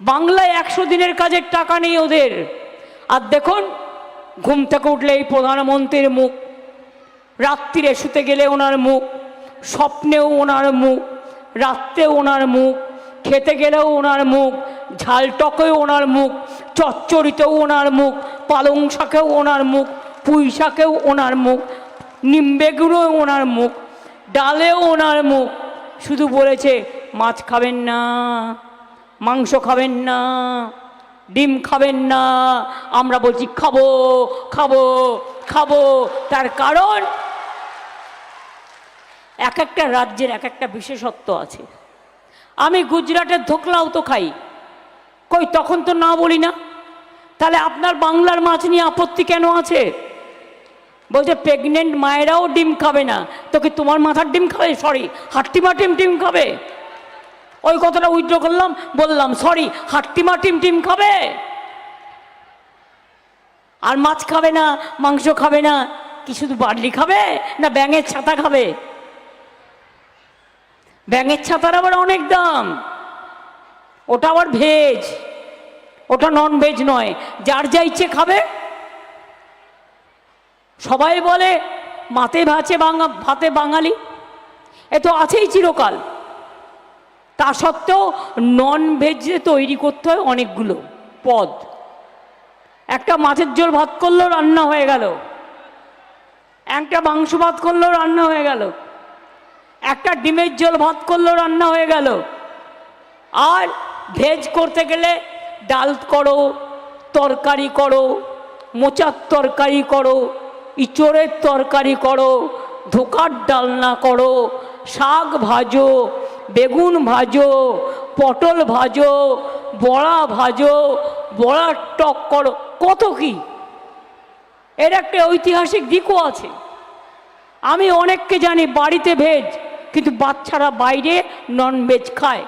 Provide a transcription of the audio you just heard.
বাংলায় একশো দিনের কাজের টাকা নেই ওদের। আর দেখুন, ঘুম থেকে উঠলে এই প্রধানমন্ত্রীর মুখ, রাত্রিরে শুতে গেলে ওনার মুখ, স্বপ্নেও ওনার মুখ রাত্রেও ওনার মুখ, খেতে গেলেও ওনার মুখ, ঝাল টকেও ওনার মুখ, চচ্চড়িতেও ওনার মুখ, পালং শাকেও ওনার মুখ, পুঁই শাকেও ওনার মুখ নিম্বেগুড়ো ওনার মুখ, ডালেও ওনার মুখ। শুধু বলেছে, মাছ খাবেন না। মাংস খাবেন না, ডিম খাবেন না, আমরা বলছি খাব খাব খাব। তার কারণ এক একটা রাজ্যের এক একটা বিশেষত্ব আছে। আমি গুজরাটের ধোকলাও তো খাই। কই, তখন তো না বলি না? তাহলে আপনার বাংলার মাছ নিয়ে আপত্তি কেন আছে? বলছে প্রেগনেন্ট মায়েরাও ডিম খাবে না। তো কি তোমার মাথার ডিম খাবে? সরি হাট্টিমা টিম টিম খাবে? ওই কথাটা উইথড্র করলাম, বললাম সরি হাট্টিমা টিম টিম খাবে? আর মাছ খাবে না, মাংস খাবে না, কি শুধু বার্লি খাবে না ব্যাঙের ছাতা খাবে? ব্যাঙের ছাতার আবার অনেক দাম। ওটা আবার ভেজ, ওটা নন ভেজ নয়, যার যা ইচ্ছে খাবে। সবাই বলে, মাতে ভাতে বাঙা, ভাতে বাঙালি? এ তো আছেই চিরকাল। তা সত্ত্বেও নন ভেজে তৈরি করতে হয় অনেকগুলো পদ। একটা মাছের ঝোল ভাত করলেও রান্না হয়ে গেল। একটা মাংস ভাত করলেও রান্না হয়ে গেল। একটা ডিমের ঝোল ভাত করলেও রান্না হয়ে গেল। আর ভেজ করতে গেলে ডাল করো, তরকারি করো, মোচার তরকারি করো, ইঁচড়ের তরকারি করো, ধোকার ডালনা করো, শাক ভাজো বেগুন ভাজো, পটল ভাজো, বড়া ভাজো বড়ার টক করো, কত কি? এর একটা ঐতিহাসিক দিকও আছে। আমি অনেককে জানি বাড়িতে ভেজ, কিন্তু বাচ্চারা বাইরে নন ভেজ খায়।